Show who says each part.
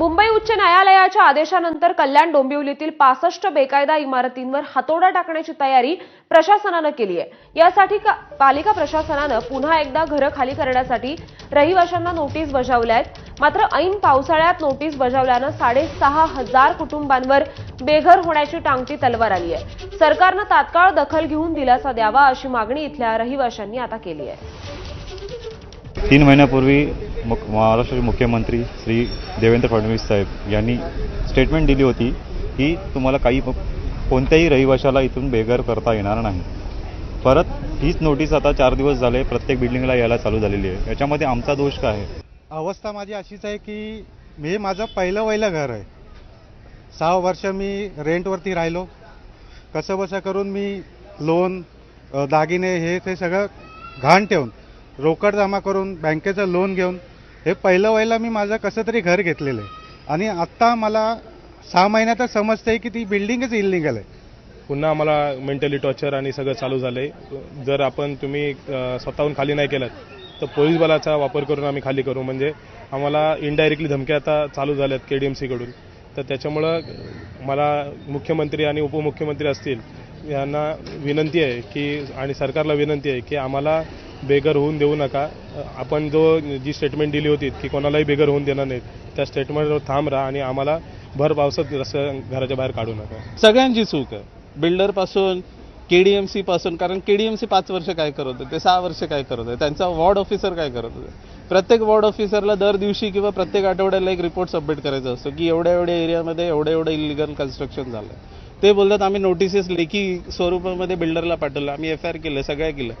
Speaker 1: मुंबई उच्च न्यायालयाच्या आदेशानंतर कल्याण डोंबिवलीतील पासष्ट बेकायदा इमारतींवर हातोडा टाकण्याची तयारी प्रशासनानं केली आहे. यासाठी पालिका प्रशासनानं पुन्हा एकदा घरं खाली करण्यासाठी रहिवाशांना नोटीस बजावल्या आहेत. मात्र ऐन पावसाळ्यात नोटीस बजावल्यानं साडेसहा हजार कुटुंबांवर बेघर होण्याची टांगती तलवार आली आहे. सरकारनं तात्काळ दखल घेऊन दिलासा द्यावा अशी मागणी इथल्या रहिवाशांनी आता केली आहे.
Speaker 2: तीन महिन्यापूर्वी मुख महाराष्ट्राचे मुख्यमंत्री श्री देवेंद्र फडणवीस साहेब यांनी स्टेटमेंट दिली होती की तुम्हाला काही कोणत्याही रहिवाशाला इथून बेघर करता येणार नाही. परत हीच नोटीस आता चार दिवस झाले प्रत्येक बिल्डिंगला यायला चालू झालेली आहे. याच्यामध्ये आमचा दोष काय आहे?
Speaker 3: अवस्था माझी अशीच आहे की मी माझं पहिलं वहिलं घर आहे. सहा वर्ष मी रेंटवरती राहिलो. कसं बसं करून मी लोन दागिने हे ते सगळं घाण ठेवून रोकड जमा करून बँकेचं लोन घेऊन हे पहिलं व्हायला मी माझं कसं तरी घर घेतलेलं आहे. आणि आत्ता मला सहा महिन्यातच समजतंय की ती बिल्डिंगच इलिगल आहे
Speaker 4: पुन्हा आम्हाला मेंटली टॉर्चर आणि सगळं चालू झालं आहे जर आपण तुम्ही स्वतःहून खाली नाही केलं तर पोलीस बलाचा वापर करून आम्ही खाली करू. म्हणजे आम्हाला इनडायरेक्टली धमक्या आता चालू झाल्यात के डी एम सीकडून तर त्याच्यामुळं मला मुख्यमंत्री आणि उपमुख्यमंत्री असतील यांना विनंती आहे की आणि सरकारला विनंती आहे की आम्हाला बेघर होऊन देऊ नका. आपण जो जी स्टेटमेंट दिली होती की कोणालाही बेघर होऊन देणार नाहीत त्या स्टेटमेंटवर थांब राहा आणि आम्हाला भर पावसात रस्त्या घराच्या बाहेर काढू नका.
Speaker 5: सगळ्यांची चूक आहे. बिल्डरपासून केडीएमसी पासून कारण केडीएमसी पाच वर्ष काय करत होते ते सहा वर्ष काय करत होते त्यांचा वॉर्ड ऑफिसर काय करत होते? प्रत्येक वॉर्ड ऑफिसरला दर दिवशी किंवा प्रत्येक आठवड्याला एक रिपोर्ट सबमिट करायचा असतो की एवढ्या एवढ्या एरियामध्ये एवढं एवढं इलिगल कन्स्ट्रक्शन झालं ते बोलतात आम्ही नोटिसेस लेखी स्वरूपामध्ये बिल्डरला पाठवलं आम्ही एफ आय आर केलं सगळ्या केलं.